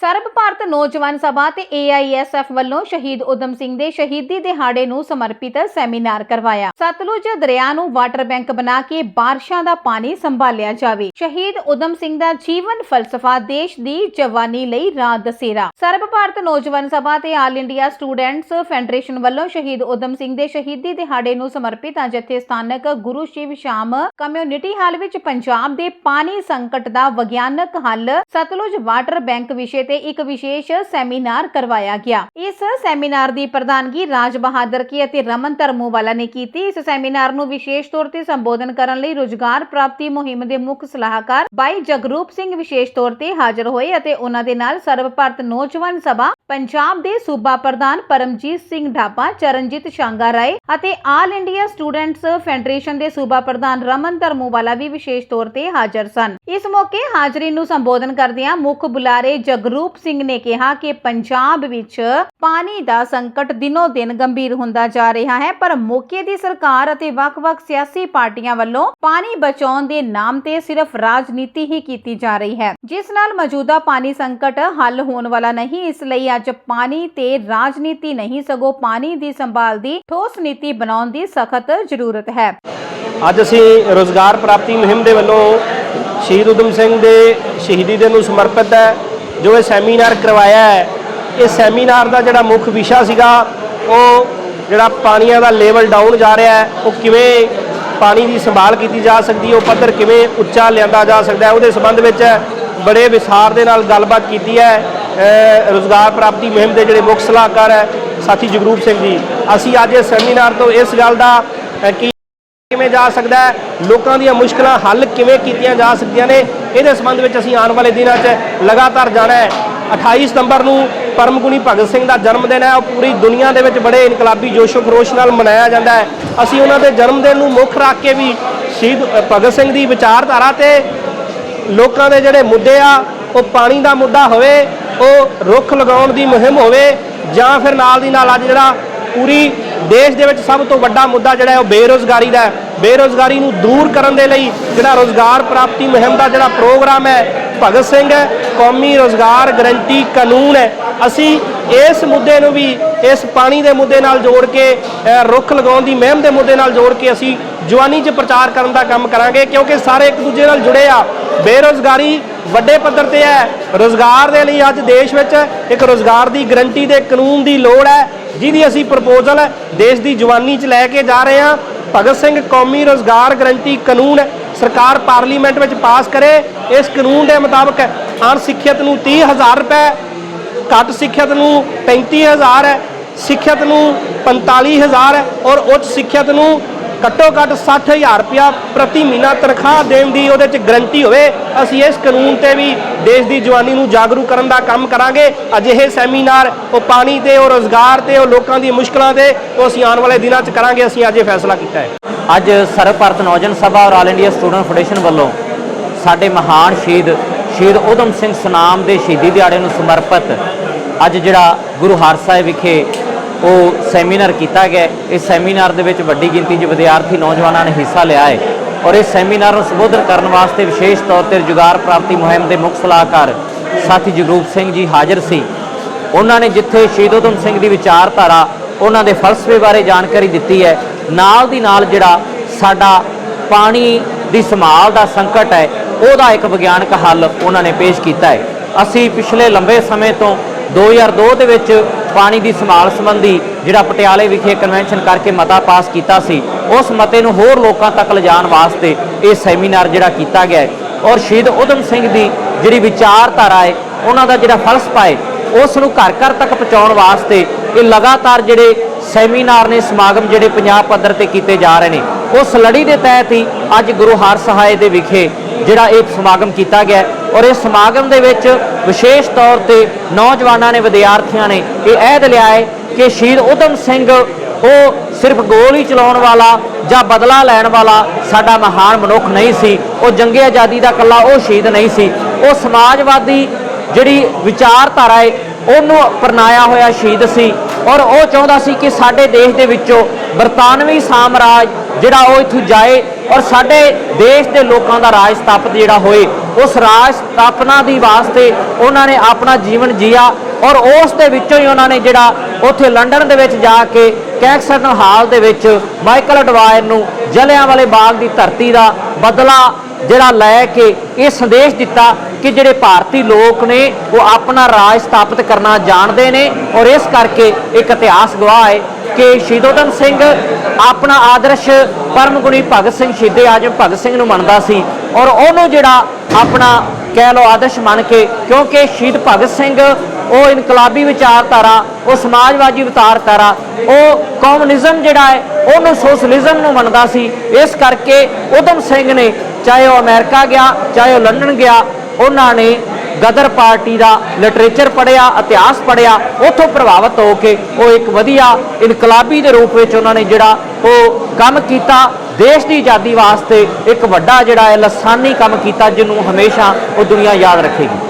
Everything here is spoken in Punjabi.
ਸਰਬ ਭਾਰਤ ਨੌਜਵਾਨ ਸਭਾ ਤੇ AISF ਵੱਲੋਂ ਸ਼ਹੀਦ ਉਦਮ ਸਿੰਘ ਦੇ ਸ਼ਹੀਦੀ ਦਿਹਾੜੇ ਨੂੰ ਸਮਰਪਿਤ ਸੈਮੀਨਾਰ ਕਰਵਾਇਆ। ਸਤਲੁਜ ਦਰਿਆ ਨੂੰ ਵਾਟਰ ਬੈਂਕ ਬਣਾ ਕੇ ਬਾਰਿਸ਼ਾਂ ਦਾ ਪਾਣੀ ਸੰਭਾਲਿਆ ਜਾਵੇ। ਸ਼ਹੀਦ ਉਦਮ ਸਿੰਘ ਦਾ ਜੀਵਨ ਫਲਸਫਾ ਦੇਸ਼ ਦੀ ਜਵਾਨੀ ਲਈ ਰਾਹ ਦਸੇਰਾ। ਸਰਬ ਭਾਰਤ ਨੌਜਵਾਨ ਸਭਾ ਤੇ ਆਲ ਇੰਡੀਆ ਸਟੂਡੈਂਟਸ ਫੈਡਰੇਸ਼ਨ ਵੱਲੋਂ ਸ਼ਹੀਦ ਉਦਮ ਸਿੰਘ ਦੇ ਸ਼ਹੀਦੀ ਦਿਹਾੜੇ ਨੂੰ ਸਮਰਪਿਤ ਅੱਜ ਇੱਥੇ ਸਥਾਨਕ ਗੁਰੂ ਸ਼ਿਵ ਸ਼ਾਮ ਕਮਿਊਨਿਟੀ ਹਾਲ ਵਿੱਚ ਪੰਜਾਬ ਦੇ ਪਾਣੀ ਸੰਕਟ ਦਾ ਵਿਗਿਆਨਕ ਹੱਲ ਸਤਲੁਜ ਵਾਟਰ ਬੈਂਕ ਵਿਸ਼ੇ ਤੇ ਇੱਕ ਵਿਸ਼ੇਸ਼ ਸੈਮੀਨਾਰ ਕਰਵਾਇਆ ਗਿਆ। ਇਸ ਸੈਮੀਨਾਰ ਦੀ ਪ੍ਰਧਾਨਗੀ ਰਾਜ ਬਹਾਦਰ ਕੀ ਅਤੇ ਰਮਨ ਧਰਮੂਵਾਲਾ ਨੇ ਕੀਤੀ। ਇਸ ਸੈਮੀਨਾਰ ਨੂੰ ਵਿਸ਼ੇਸ਼ ਤੌਰ ਤੇ ਸੰਬੋਧਨ ਕਰਨ ਲਈ ਰੋਜ਼ਗਾਰ ਪ੍ਰਾਪਤੀ ਮੁਹਿੰਮ ਦੇ ਮੁੱਖ ਸਲਾਹਕਾਰ ਬਾਈ ਜਗਰੂਪ ਸਿੰਘ ਵਿਸ਼ੇਸ਼ ਤੌਰ ਤੇ ਹਾਜ਼ਰ ਹੋਏ ਅਤੇ ਉਹਨਾਂ ਦੇ ਨਾਲ ਸਰਬ ਭਾਰਤ ਨੌਜਵਾਨ ਸਭਾ, ਪੰਜਾਬ ਦੇ ਸੂਬਾ ਪ੍ਰਧਾਨ ਪਰਮਜੀਤ ਸਿੰਘ ਢਾਬਾ, ਚਰਨਜੀਤ ਸ਼ਾਂਗਾ ਰਾਏ ਅਤੇ ਆਲ ਇੰਡੀਆ ਸਟੂਡੈਂਟਸ ਫੈਡਰੇਸ਼ਨ ਦੇ ਸੂਬਾ ਪ੍ਰਧਾਨ ਰਮਨ ਧਰਮੂਵਾਲਾ ਵੀ ਵਿਸ਼ੇਸ਼ ਤੌਰ ਤੇ ਹਾਜ਼ਰ ਸਨ। ਇਸ ਮੌਕੇ ਹਾਜ਼ਰੀ ਨੂੰ ਸੰਬੋਧਨ ਕਰਦਿਆਂ ਮੁੱਖ ਬੁਲਾਰੇ ਜਗਰੂ ਜਗਰੂਪ ਸਿੰਘ ਨੇ ਕਿਹਾ ਕਿ ਪੰਜਾਬ ਵਿੱਚ ਪਾਣੀ ਦਾ ਸੰਕਟ ਦਿਨੋ ਦਿਨ ਗੰਭੀਰ ਹੁੰਦਾ ਜਾ ਰਿਹਾ ਹੈ, ਪਰ ਮੌਕੇ ਦੀ ਸਰਕਾਰ ਅਤੇ ਵੱਖ-ਵੱਖ ਸਿਆਸੀ ਪਾਰਟੀਆਂ ਵੱਲੋਂ ਪਾਣੀ ਬਚਾਉਣ ਦੇ ਨਾਮ ਤੇ ਸਿਰਫ ਰਾਜਨੀਤੀ ਹੀ ਕੀਤੀ ਜਾ ਰਹੀ ਹੈ। ਜਿਸ ਨਾਲ ਮੌਜੂਦਾ ਪਾਣੀ ਸੰਕਟ ਹੱਲ ਹੋਣ ਵਾਲਾ ਨਹੀਂ, ਇਸ ਲਈ ਅੱਜ ਪਾਣੀ ਤੇ ਰਾਜਨੀਤੀ ਨਹੀਂ, ਸਗੋਂ ਪਾਣੀ ਦੀ ਸੰਭਾਲ ਦੀ ਠੋਸ ਨੀਤੀ ਬਣਾਉਣ ਦੀ ਸਖਤ ਜ਼ਰੂਰਤ ਹੈ। ਅੱਜ ਅਸੀਂ ਰੋਜ਼ਗਾਰ ਪ੍ਰਾਪਤੀ ਮੁਹਿੰਮ ਦੇ ਵੱਲੋਂ ਸ਼ਹੀਦ ਉਦਮ ਸਿੰਘ ਦੇ ਸ਼ਹੀਦੀ ਦਿਨ ਨੂੰ ਸਮਰਪਿਤ ਹੈ। ਜੋ ਇਹ ਸੈਮੀਨਾਰ ਕਰਵਾਇਆ ਹੈ ਇਹ ਸੈਮੀਨਾਰ ਦਾ ਜਿਹੜਾ ਮੁੱਖ ਵਿਸ਼ਾ ਸੀਗਾ ਉਹ ਜਿਹੜਾ ਪਾਣੀਆਂ ਦਾ ਲੈਵਲ ਡਾਊਨ ਜਾ ਰਿਹਾ ਹੈ ਉਹ ਕਿਵੇਂ ਪਾਣੀ ਦੀ ਸੰਭਾਲ ਕੀਤੀ ਜਾ ਸਕਦੀ ਹੈ ਉਹ ਪੱਧਰ ਕਿਵੇਂ ਉੱਚਾ ਲਿਆਂਦਾ ਜਾ ਸਕਦਾ ਹੈ ਉਹਦੇ ਸੰਬੰਧ ਵਿੱਚ ਬੜੇ ਵਿਸਾਰ ਦੇ ਨਾਲ ਗੱਲਬਾਤ ਕੀਤੀ ਹੈ ਅ, ਰੋਜ਼ਗਾਰ ਪ੍ਰਾਪਤੀ ਮੁਹਿੰਮ ਦੇ ਜਿਹੜੇ ਮੁੱਖ ਸਲਾਹਕਾਰ ਹੈ ਸਾਥੀ ਜਗਰੂਪ ਸਿੰਘ ਜੀ। ਅਸੀਂ ਅੱਜ ਇਸ ਸੈਮੀਨਾਰ ਤੋਂ ਇਸ ਗੱਲ ਦਾ ਕਿ ਕਿਵੇਂ ਜਾ ਸਕਦਾ ਹੈ? ਲੋਕਾਂ ਦੀਆਂ ਮੁਸ਼ਕਲਾਂ ਹੱਲ ਕਿਵੇਂ ਕੀਤੀਆਂ ਜਾ ਸਕਦੀਆਂ ਨੇ? ਇਹਦੇ ਸੰਬੰਧ ਵਿੱਚ ਅਸੀਂ ਆਉਣ ਵਾਲੇ ਦਿਨਾਂ 'ਚ ਲਗਾਤਾਰ ਜਾਣਾ ਹੈ। 28 ਸਤੰਬਰ ਨੂੰ ਪਰਮਗੁਣੀ ਭਗਤ ਸਿੰਘ ਦਾ ਜਨਮ ਦਿਨ ਹੈ। ਉਹ ਪੂਰੀ ਦੁਨੀਆ ਦੇ ਵਿੱਚ ਬੜੇ ਇਨਕਲਾਬੀ ਜੋਸ਼ੋ ਖਰੋਸ਼ ਨਾਲ ਮਨਾਇਆ ਜਾਂਦਾ ਹੈ। ਅਸੀਂ ਉਹਨਾਂ ਦੇ ਜਨਮ ਦਿਨ ਨੂੰ ਮੁੱਖ ਰੱਖ ਕੇ ਵੀ ਸ਼ਹੀਦ ਭਗਤ ਸਿੰਘ ਦੀ ਵਿਚਾਰਧਾਰਾ ਤੇ ਲੋਕਾਂ ਦੇ ਜਿਹੜੇ ਮੁੱਦੇ ਆ, ਉਹ ਪਾਣੀ ਦਾ ਮੁੱਦਾ ਹੋਵੇ, ਉਹ ਰੁੱਖ ਲਗਾਉਣ ਦੀ ਮੁਹਿੰਮ ਹੋਵੇ ਜਾਂ ਫਿਰ ਨਾਲ ਦੀ ਨਾਲ ਅੱਜ ਜਿਹੜਾ ਪੂਰੀ ਦੇਸ਼ ਦੇ ਵਿੱਚ ਸਭ ਤੋਂ ਵੱਡਾ ਮੁੱਦਾ ਜਿਹੜਾ ਹੈ ਉਹ ਬੇਰੋਜ਼ਗਾਰੀ ਦਾ ਹੈ। ਬੇਰੋਜ਼ਗਾਰੀ ਨੂੰ ਦੂਰ ਕਰਨ ਦੇ ਲਈ ਜਿਹੜਾ ਰੋਜ਼ਗਾਰ ਪ੍ਰਾਪਤੀ ਮੁਹਿੰਮ ਦਾ ਜਿਹੜਾ ਪ੍ਰੋਗਰਾਮ ਹੈ, ਭਗਤ ਸਿੰਘ ਹੈ, ਕੌਮੀ ਰੋਜ਼ਗਾਰ ਗਰੰਟੀ ਕਾਨੂੰਨ ਹੈ। ਅਸੀਂ ਇਸ ਮੁੱਦੇ ਨੂੰ ਵੀ, ਇਸ ਪਾਣੀ ਦੇ ਮੁੱਦੇ ਨਾਲ ਜੋੜ ਕੇ ਰੁੱਖ ਲਗਾਉਣ ਦੀ ਮੁਹਿੰਮ ਦੇ ਮੁੱਦੇ ਨਾਲ ਜੋੜ ਕੇ ਅਸੀਂ ਜਵਾਨੀ 'ਚ ਪ੍ਰਚਾਰ ਕਰਨ ਦਾ ਕੰਮ ਕਰਾਂਗੇ, ਕਿਉਂਕਿ ਸਾਰੇ ਇੱਕ ਦੂਜੇ ਨਾਲ ਜੁੜੇ ਆ। ਬੇਰੋਜ਼ਗਾਰੀ ਵੱਡੇ ਪੱਧਰ ਤੇ ਹੈ। ਰੋਜ਼ਗਾਰ ਦੇ ਲਈ ਅੱਜ ਦੇਸ਼ ਵਿੱਚ ਇੱਕ ਰੋਜ਼ਗਾਰ ਦੀ ਗਰੰਟੀ ਦੇ ਕਾਨੂੰਨ ਦੀ ਲੋੜ ਹੈ, ਜਿਹਦੀ ਅਸੀਂ ਪ੍ਰਪੋਜ਼ਲ ਦੇਸ਼ ਦੀ ਜਵਾਨੀ 'ਚ ਲੈ ਕੇ ਜਾ ਰਹੇ ਹਾਂ। ਭਗਤ ਸਿੰਘ ਕੌਮੀ ਰੋਜ਼ਗਾਰ ਗਰੰਟੀ ਕਾਨੂੰਨ ਸਰਕਾਰ ਪਾਰਲੀਮੈਂਟ ਵਿੱਚ ਪਾਸ ਕਰੇ। ਇਸ ਕਾਨੂੰਨ ਦੇ ਮੁਤਾਬਕ ਅਣਸਿੱਖਿਅਤ ਨੂੰ 30000 ਰੁਪਏ, ਘੱਟ ਸਿੱਖਿਅਤ ਨੂੰ 35000 ਹੈ ਸਿੱਖਿਅਤ ਨੂੰ 45000 ਹੈ ਔਰ ਉੱਚ ਸਿੱਖਿਅਤ ਨੂੰ ਘੱਟੋ ਘੱਟ 60000 ਰੁਪਇਆ ਪ੍ਰਤੀ ਮਹੀਨਾ ਤਨਖਾਹ ਦੇਣ ਦੀ ਉਹਦੇ 'ਚ ਗਰੰਟੀ ਹੋਵੇ, ਅਸੀਂ ਇਸ ਕਾਨੂੰਨ ਤੇ ਵੀ ਦੇਸ਼ ਦੀ ਜਵਾਨੀ ਨੂੰ ਜਾਗਰੂਕ ਕਰਨ ਦਾ ਕੰਮ ਕਰਾਂਗੇ। ਅਜਿਹੇ ਸੈਮੀਨਾਰ, ਉਹ ਪਾਣੀ ਤੇ, ਉਹ ਰੋਜ਼ਗਾਰ ਤੇ, ਉਹ ਲੋਕਾਂ ਦੀਆਂ ਮੁਸ਼ਕਲਾਂ ਤੇ, ਉਹ ਅਸੀਂ ਆਉਣ ਵਾਲੇ ਦਿਨਾਂ 'ਚ ਕਰਾਂਗੇ। ਅਸੀਂ ਅੱਜ ਇਹ ਫੈਸਲਾ ਕੀਤਾ ਹੈ। ਅੱਜ ਸਰਬ ਭਾਰਤ ਨੌਜਵਾਨ ਸਭਾ ਔਰ ਆਲ ਇੰਡੀਆ ਸਟੂਡੈਂਟ ਫੈਡਰੇਸ਼ਨ ਵੱਲੋਂ ਸਾਡੇ ਮਹਾਨ ਸ਼ਹੀਦ ਸ਼ਹੀਦ ਉਦਮ ਸਿੰਘ ਸਨਾਮ ਦੇ ਸ਼ਹੀਦੀ ਦਿਹਾੜੇ ਨੂੰ ਸਮਰਪਿਤ ਅੱਜ ਜਿਹੜਾ ਗੁਰੂ ਹਰ ਸਾਹਿਬ ਵਿਖੇ ਉਹ ਸੈਮੀਨਾਰ ਕੀਤਾ ਗਿਆ ਇਸ ਸੈਮੀਨਾਰ ਦੇ ਵਿੱਚ ਵੱਡੀ ਗਿਣਤੀ 'ਚ ਵਿਦਿਆਰਥੀ, ਨੌਜਵਾਨਾਂ ਨੇ ਹਿੱਸਾ ਲਿਆ ਹੈ ਔਰ ਇਸ ਸੈਮੀਨਾਰ ਨੂੰ ਸੰਬੋਧਨ ਕਰਨ ਵਾਸਤੇ ਵਿਸ਼ੇਸ਼ ਤੌਰ ਤੇ ਰੁਜ਼ਗਾਰ ਪ੍ਰਾਪਤੀ ਮੁਹਿੰਮ ਦੇ ਮੁੱਖ ਸਲਾਹਕਾਰ ਸਾਥੀ ਜਗਰੂਪ ਸਿੰਘ ਜੀ ਹਾਜ਼ਰ ਸੀ। ਉਹਨਾਂ ਨੇ ਜਿੱਥੇ ਸ਼ਹੀਦ ਉਦਮ ਸਿੰਘ ਦੀ ਵਿਚਾਰਧਾਰਾ ਉਹਨਾਂ ਦੇ ਫਲਸਫੇ ਬਾਰੇ ਜਾਣਕਾਰੀ ਦਿੱਤੀ ਹੈ, ਨਾਲ ਦੀ ਨਾਲ ਜਿਹੜਾ ਸਾਡਾ ਪਾਣੀ ਦੀ ਸੰਭਾਲ ਦਾ ਸੰਕਟ ਹੈ, ਉਹਦਾ ਇੱਕ ਵਿਗਿਆਨਕ ਹੱਲ ਉਹਨਾਂ ਨੇ ਪੇਸ਼ ਕੀਤਾ ਹੈ। ਅਸੀਂ ਪਿਛਲੇ ਲੰਬੇ ਸਮੇਂ ਤੋਂ 2002 ਦੇ ਵਿੱਚ ਪਾਣੀ ਦੀ ਸੰਭਾਲ ਸੰਬੰਧੀ ਜਿਹੜਾ ਪਟਿਆਲੇ ਵਿਖੇ ਕਨਵੈਨਸ਼ਨ ਕਰਕੇ ਮਤਾ ਪਾਸ ਕੀਤਾ ਸੀ, ਉਸ ਮਤੇ ਨੂੰ ਹੋਰ ਲੋਕਾਂ ਤੱਕ ਲਿਜਾਣ ਵਾਸਤੇ ਇਹ ਸੈਮੀਨਾਰ ਜਿਹੜਾ ਕੀਤਾ ਗਿਆ ਹੈ। ਔਰ ਸ਼ਹੀਦ ਉਦਮ ਸਿੰਘ ਦੀ ਜਿਹੜੀ ਵਿਚਾਰਧਾਰਾ ਹੈ, ਉਹਨਾਂ ਦਾ ਜਿਹੜਾ ਫਲਸਫਾ ਹੈ, ਉਸ ਨੂੰ ਘਰ ਘਰ ਤੱਕ ਪਹੁੰਚਾਉਣ ਵਾਸਤੇ ਇਹ ਲਗਾਤਾਰ ਜਿਹੜੇ ਸੈਮੀਨਾਰ ਨੇ, ਸਮਾਗਮ ਜਿਹੜੇ ਪੰਜਾਬ ਪੱਧਰ ਤੇ ਕੀਤੇ ਜਾ ਰਹੇ ਨੇ, ਉਸ ਲੜੀ ਦੇ ਤਹਿਤ ਹੀ ਅੱਜ ਗੁਰੂ ਹਰ ਹਰਸਹਾਏ ਦੇ ਵਿਖੇ ਜਿਹੜਾ ਇਹ ਸਮਾਗਮ ਕੀਤਾ ਗਿਆ ਔਰ ਇਸ ਸਮਾਗਮ ਦੇ ਵਿੱਚ ਵਿਸ਼ੇਸ਼ ਤੌਰ ਤੇ ਨੌਜਵਾਨਾਂ ਨੇ, ਵਿਦਿਆਰਥੀਆਂ ਨੇ ਇਹ ਅਹਿਦ ਲਿਆ ਹੈ ਕਿ ਸ਼ਹੀਦ ਉਦਮ ਸਿੰਘ ਉਹ ਸਿਰਫ ਗੋਲੀ ਚਲਾਉਣ ਵਾਲਾ ਜਾਂ ਬਦਲਾ ਲੈਣ ਵਾਲਾ ਸਾਡਾ ਮਹਾਨ ਮਨੁੱਖ ਨਹੀਂ ਸੀ। ਉਹ ਜੰਗੇ ਆਜ਼ਾਦੀ ਦਾ ਕੱਲਾ ਉਹ ਸ਼ਹੀਦ ਨਹੀਂ ਸੀ। ਉਹ ਸਮਾਜਵਾਦੀ ਜਿਹੜੀ ਵਿਚਾਰਧਾਰਾ ਹੈ ਉਹਨੂੰ ਅਪਣਾਇਆ ਹੋਇਆ ਸ਼ਹੀਦ ਸੀ ਔਰ ਉਹ ਚਾਹੁੰਦਾ ਸੀ ਕਿ ਸਾਡੇ ਦੇਸ਼ ਦੇ ਵਿੱਚੋਂ ਬਰਤਾਨਵੀ ਸਾਮਰਾਜ ਜਿਹੜਾ ਉਹ ਇੱਥੋਂ ਜਾਏ ਔਰ ਸਾਡੇ ਦੇਸ਼ ਦੇ ਲੋਕਾਂ ਦਾ ਰਾਜ ਸਥਾਪਿਤ ਜਿਹੜਾ ਹੋਏ। ਉਸ ਰਾਜ ਸਥਾਪਨਾ ਦੀ ਵਾਸਤੇ ਉਹਨਾਂ ਨੇ ਆਪਣਾ ਜੀਵਨ ਜੀਆ ਔਰ ਉਸ ਦੇ ਵਿੱਚੋਂ ਹੀ ਉਹਨਾਂ ਨੇ ਜਿਹੜਾ ਉੱਥੇ ਲੰਡਨ ਦੇ ਵਿੱਚ ਜਾ ਕੇ ਕੈਕਸਟਨ ਹਾਲ ਦੇ ਵਿੱਚ ਮਾਈਕਲ ਅਡਵਾਇਰ ਨੂੰ ਜਲਿਆਂ ਵਾਲੇ ਬਾਗ ਦੀ ਧਰਤੀ ਦਾ ਬਦਲਾ ਜਿਹੜਾ ਲੈ ਕੇ ਇਹ ਸੰਦੇਸ਼ ਦਿੱਤਾ ਕਿ ਜਿਹੜੇ ਭਾਰਤੀ ਲੋਕ ਨੇ ਉਹ ਆਪਣਾ ਰਾਜ ਸਥਾਪਿਤ ਕਰਨਾ ਜਾਣਦੇ ਨੇ ਔਰ ਇਸ ਕਰਕੇ ਇੱਕ ਇਤਿਹਾਸ ਗਵਾਹ ਹੈ ਕਿ ਸ਼ਹੀਦ ਸਿੰਘ ਆਪਣਾ ਆਦਰਸ਼ ਪਰਮ ਗੁਣੀ ਭਗਤ ਸਿੰਘ ਸ਼ਹੀਦੇ ਆਜਮ ਭਗਤ ਸਿੰਘ ਨੂੰ ਮੰਨਦਾ ਸੀ ਔਰ ਉਹਨੂੰ ਜਿਹੜਾ ਆਪਣਾ ਕਹਿ ਲਓ ਆਦਰਸ਼ ਮੰਨ ਕੇ, ਕਿਉਂਕਿ ਸ਼ਹੀਦ ਭਗਤ ਸਿੰਘ ਉਹ ਇਨਕਲਾਬੀ ਵਿਚਾਰਧਾਰਾ, ਉਹ ਸਮਾਜਵਾਦੀ ਵਿਚਾਰਧਾਰਾ, ਉਹ ਕਮਿਊਨਿਜ਼ਮ ਜਿਹੜਾ ਹੈ, ਉਹਨੂੰ ਸੋਸ਼ਲਿਜ਼ਮ ਨੂੰ ਮੰਨਦਾ ਸੀ। ਇਸ ਕਰਕੇ ਊਧਮ ਸਿੰਘ ਨੇ, ਚਾਹੇ ਉਹ ਅਮਰੀਕਾ ਗਿਆ, ਚਾਹੇ ਉਹ ਲੰਡਨ ਗਿਆ, ਉਹਨਾਂ ਨੇ ਗਦਰ ਪਾਰਟੀ ਦਾ ਲਿਟਰੇਚਰ ਪੜਿਆ ਇਤਿਹਾਸ ਪੜਿਆ ਉੱਥੋਂ ਪ੍ਰਭਾਵਿਤ ਹੋ ਕੇ ਉਹ ਇੱਕ ਵਧੀਆ ਇਨਕਲਾਬੀ ਦੇ ਰੂਪ ਵਿੱਚ ਉਹਨਾਂ ਨੇ ਜਿਹੜਾ ਉਹ ਕੰਮ ਕੀਤਾ, ਦੇਸ਼ ਦੀ ਆਜ਼ਾਦੀ ਵਾਸਤੇ ਇੱਕ ਵੱਡਾ ਜਿਹੜਾ ਹੈ ਲਸਾਨੀ ਕੰਮ ਕੀਤਾ, ਜਿਹਨੂੰ ਹਮੇਸ਼ਾ ਉਹ ਦੁਨੀਆ ਯਾਦ ਰੱਖੇਗੀ।